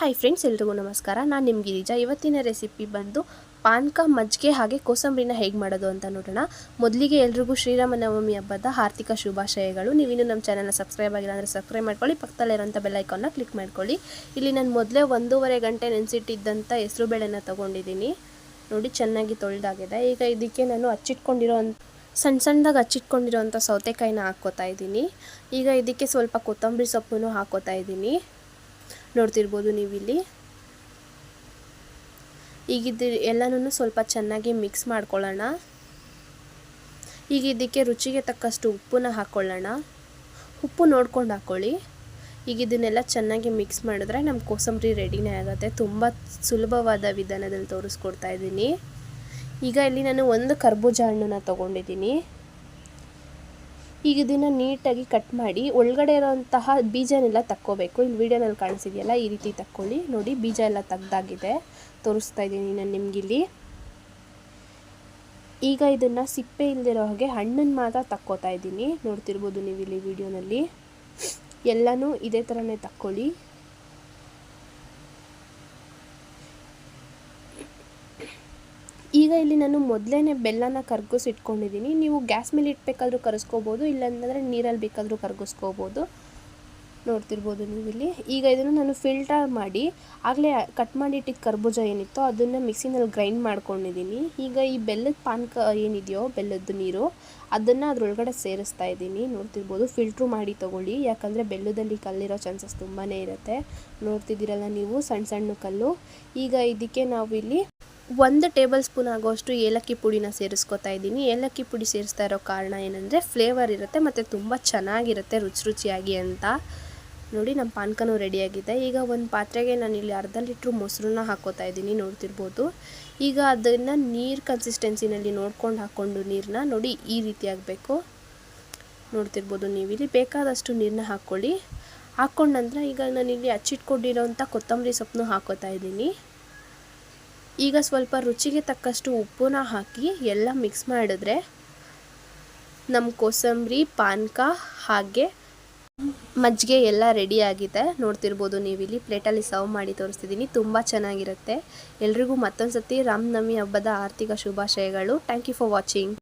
Hi friends ಎಲ್ರಿಗೂ ನಮಸ್ಕಾರ. ನಾನು ನಿಮ್ಮ ಗಿರಿಜಾ ಇವತ್ತಿನ ರೆಸಿಪಿ ಬಂದು ಪಾನ್ಕ, ಮಜ್ಜಿಗೆ ಹಾಗೆ ಕೋಸಂಬರಿನ ಹೇಗೆ ಮಾಡೋದು ಅಂತ ನೋಡೋಣ. ಮೊದಲಿಗೆ ಎಲ್ರಿಗೂ ಶ್ರೀರಾಮನವಮಿ ಹಬ್ಬದ ಆರ್ಥಿಕ ಶುಭಾಶಯಗಳು. ನೀವಿನ್ನೂ ನಮ್ಮ ಚಾನಲ್ನ ಸಬ್ಸ್ಕ್ರೈಬ್ ಆಗಿಲ್ಲ ಅಂದರೆ ಸಬ್ಸ್ಕ್ರೈಬ್ ಮಾಡ್ಕೊಳ್ಳಿ. ಪಕ್ಕದಲ್ಲಿರೋಂಥ ಬೆಲ್ಲೈಕನ್ನ ಕ್ಲಿಕ್ ಮಾಡ್ಕೊಳ್ಳಿ. ಇಲ್ಲಿ ನಾನು ಮೊದಲೇ ಒಂದೂವರೆ ಗಂಟೆ ನೆನೆಸಿಟ್ಟಿದ್ದಂಥ ಹೆಸರು ಬೇಳೆನ ತೊಗೊಂಡಿದ್ದೀನಿ. ನೋಡಿ, ಚೆನ್ನಾಗಿ ತೊಳೆದಾಗಿದೆ. ಈಗ ಇದಕ್ಕೆ ನಾನು ಹಚ್ಚಿಟ್ಕೊಂಡಿರೋ ಸಣ್ಣ ಸಣ್ಣದಾಗಿ ಹಚ್ಚಿಟ್ಕೊಂಡಿರೋಂಥ ಸೌತೆಕಾಯಿನ ಹಾಕ್ಕೋತಾ ಇದ್ದೀನಿ. ಈಗ ಇದಕ್ಕೆ ಸ್ವಲ್ಪ ಕೊತ್ತಂಬರಿ ಸೊಪ್ಪನ್ನು ಹಾಕ್ಕೋತಾ ಇದ್ದೀನಿ. ನೋಡ್ತಿರ್ಬೋದು ನೀವಿಲ್ಲಿ. ಈಗಿದ್ದು ಎಲ್ಲನೂ ಸ್ವಲ್ಪ ಚೆನ್ನಾಗಿ ಮಿಕ್ಸ್ ಮಾಡ್ಕೊಳ್ಳೋಣ. ಈಗ ಇದಕ್ಕೆ ರುಚಿಗೆ ತಕ್ಕಷ್ಟು ಉಪ್ಪನ್ನ ಹಾಕ್ಕೊಳ್ಳೋಣ ಉಪ್ಪು ನೋಡ್ಕೊಂಡು ಹಾಕ್ಕೊಳ್ಳಿ ಈಗ ಇದನ್ನೆಲ್ಲ ಚೆನ್ನಾಗಿ ಮಿಕ್ಸ್ ಮಾಡಿದ್ರೆ ನಮ್ಮ ಕೋಸಂಬರಿ ರೆಡಿನೇ ಆಗುತ್ತೆ. ತುಂಬ ಸುಲಭವಾದ ವಿಧಾನದಲ್ಲಿ ತೋರಿಸ್ಕೊಡ್ತಾ ಇದ್ದೀನಿ. ಈಗ ಇಲ್ಲಿ ನಾನು ಒಂದು ಕರ್ಬೂಜ ಹಣ್ಣನ್ನು ತೊಗೊಂಡಿದ್ದೀನಿ. ಈಗ ಇದನ್ನು ನೀಟಾಗಿ ಕಟ್ ಮಾಡಿ ಒಳಗಡೆ ಇರೋಂತಹ ಬೀಜನೆಲ್ಲ ತಕ್ಕೋಬೇಕು. ಇಲ್ಲಿ ವೀಡಿಯೋನಲ್ಲಿ ಕಾಣಿಸಿದೆಯಲ್ಲ, ಈ ರೀತಿ ತಕ್ಕೊಳ್ಳಿ. ನೋಡಿ, ಬೀಜ ಎಲ್ಲ ತೆಗ್ದಾಗಿದೆ. ತೋರಿಸ್ತಾ ಇದ್ದೀನಿ ನಾನು ನಿಮಗಿಲ್ಲಿ. ಈಗ ಇದನ್ನು ಸಿಪ್ಪೆ ಇಲ್ದಿರೋ ಹಾಗೆ ಹಣ್ಣನ್ನು ಮಾತ್ರ ತಕ್ಕೋತಾ ಇದ್ದೀನಿ. ನೋಡ್ತಿರ್ಬೋದು ನೀವು ಇಲ್ಲಿ ವಿಡಿಯೋನಲ್ಲಿ. ಎಲ್ಲನೂ ಇದೇ ಥರನೇ ತಕ್ಕೊಳ್ಳಿ. ಈಗ ಇಲ್ಲಿ ನಾನು ಮೊದಲೇ ಬೆಲ್ಲನ ಕರ್ಗಿಸಿಟ್ಕೊಂಡಿದ್ದೀನಿ ನೀವು ಗ್ಯಾಸ್ ಮೇಲೆ ಇಟ್ಬೇಕಾದ್ರೂ ಕರೆಸ್ಕೋಬೋದು, ಇಲ್ಲಾಂದರೆ ನೀರಲ್ಲಿ ಬೇಕಾದರೂ ಕರಗಿಸ್ಕೋಬೋದು. ನೋಡ್ತಿರ್ಬೋದು ನೀವು ಇಲ್ಲಿ ಈಗ ಇದನ್ನು ನಾನು ಫಿಲ್ಟರ್ ಮಾಡಿ, ಆಗಲೇ ಕಟ್ ಮಾಡಿಟ್ಟಿದ್ದ ಕರ್ಬೂಜ ಏನಿತ್ತೋ ಅದನ್ನು ಮಿಕ್ಸಿನಲ್ಲಿ ಗ್ರೈಂಡ್ ಮಾಡ್ಕೊಂಡಿದ್ದೀನಿ. ಈಗ ಈ ಬೆಲ್ಲದ ಪಾನಕ ಏನಿದೆಯೋ ಬೆಲ್ಲದ ನೀರು, ಅದನ್ನು ಅದರೊಳಗಡೆ ಸೇರಿಸ್ತಾ ಇದ್ದೀನಿ. ನೋಡ್ತಿರ್ಬೋದು, ಫಿಲ್ಟ್ರು ಮಾಡಿ ತೊಗೊಳ್ಳಿ. ಯಾಕಂದರೆ ಬೆಲ್ಲದಲ್ಲಿ ಕಲ್ಲಿರೋ ಚಾನ್ಸಸ್ ತುಂಬಾ ಇರುತ್ತೆ. ನೋಡ್ತಿದ್ದೀರಲ್ಲ ನೀವು, ಸಣ್ಣ ಸಣ್ಣ ಕಲ್ಲು. ಈಗ ಇದಕ್ಕೆ ನಾವು ಇಲ್ಲಿ ಒಂದು ಟೇಬಲ್ ಸ್ಪೂನ್ ಆಗೋಷ್ಟು ಏಲಕ್ಕಿ ಪುಡಿನ ಸೇರಿಸ್ಕೊತಾ ಇದ್ದೀನಿ. ಏಲಕ್ಕಿ ಪುಡಿ ಸೇರಿಸ್ತಾ ಇರೋ ಕಾರಣ ಏನಂದರೆ ಫ್ಲೇವರ್ ಇರುತ್ತೆ ಮತ್ತು ತುಂಬ ಚೆನ್ನಾಗಿರುತ್ತೆ, ರುಚಿ ರುಚಿಯಾಗಿ ಅಂತ. ನೋಡಿ ನಮ್ಮ ಪಾನಕನೂ ರೆಡಿಯಾಗಿದೆ ಈಗ ಒಂದು ಪಾತ್ರೆಗೆ ನಾನು ಇಲ್ಲಿ ಅರ್ಧ ಲೀಟ್ರ್ ಮೊಸರನ್ನ ಹಾಕೋತಾ ಇದ್ದೀನಿ, ನೋಡ್ತಿರ್ಬೋದು. ಈಗ ಅದನ್ನು ನೀರು ಕನ್ಸಿಸ್ಟೆನ್ಸಿನಲ್ಲಿ ನೋಡ್ಕೊಂಡು ಹಾಕ್ಕೊಂಡು ನೀರನ್ನ ನೋಡಿ ಈ ರೀತಿ ಆಗಬೇಕು. ನೋಡ್ತಿರ್ಬೋದು ನೀವು ಇಲ್ಲಿ ಬೇಕಾದಷ್ಟು ನೀರನ್ನ ಹಾಕ್ಕೊಳ್ಳಿ ಹಾಕ್ಕೊಂಡ ನಂತರ ಈಗ ನಾನಿಲ್ಲಿ ಹಚ್ಚಿಟ್ಕೊಂಡಿರೋಂಥ ಕೊತ್ತಂಬರಿ ಸೊಪ್ಪನ್ನು ಹಾಕೋತಾ ಇದ್ದೀನಿ. ಈಗ ಸ್ವಲ್ಪ ರುಚಿಗೆ ತಕ್ಕಷ್ಟು ಉಪ್ಪನ್ನ ಹಾಕಿ ಎಲ್ಲ ಮಿಕ್ಸ್ ಮಾಡಿದ್ರೆ ನಮ್ಮ ಕೋಸಂಬರಿ, ಪಾನಕ ಹಾಗೆ ಮಜ್ಜಿಗೆ ಎಲ್ಲ ರೆಡಿ ಆಗಿದೆ. ನೋಡ್ತಿರ್ಬೋದು ನೀವು ಇಲ್ಲಿ ಪ್ಲೇಟಲ್ಲಿ ಸರ್ವ್ ಮಾಡಿ ತೋರಿಸ್ತಿದ್ದೀನಿ ತುಂಬ ಚೆನ್ನಾಗಿರುತ್ತೆ. ಎಲ್ರಿಗೂ ಮತ್ತೊಂದು ಸತಿ ರಾಮನವಮಿ ಹಬ್ಬದ ಆರ್ಥಿಕ ಶುಭಾಶಯಗಳು. Thank you for watching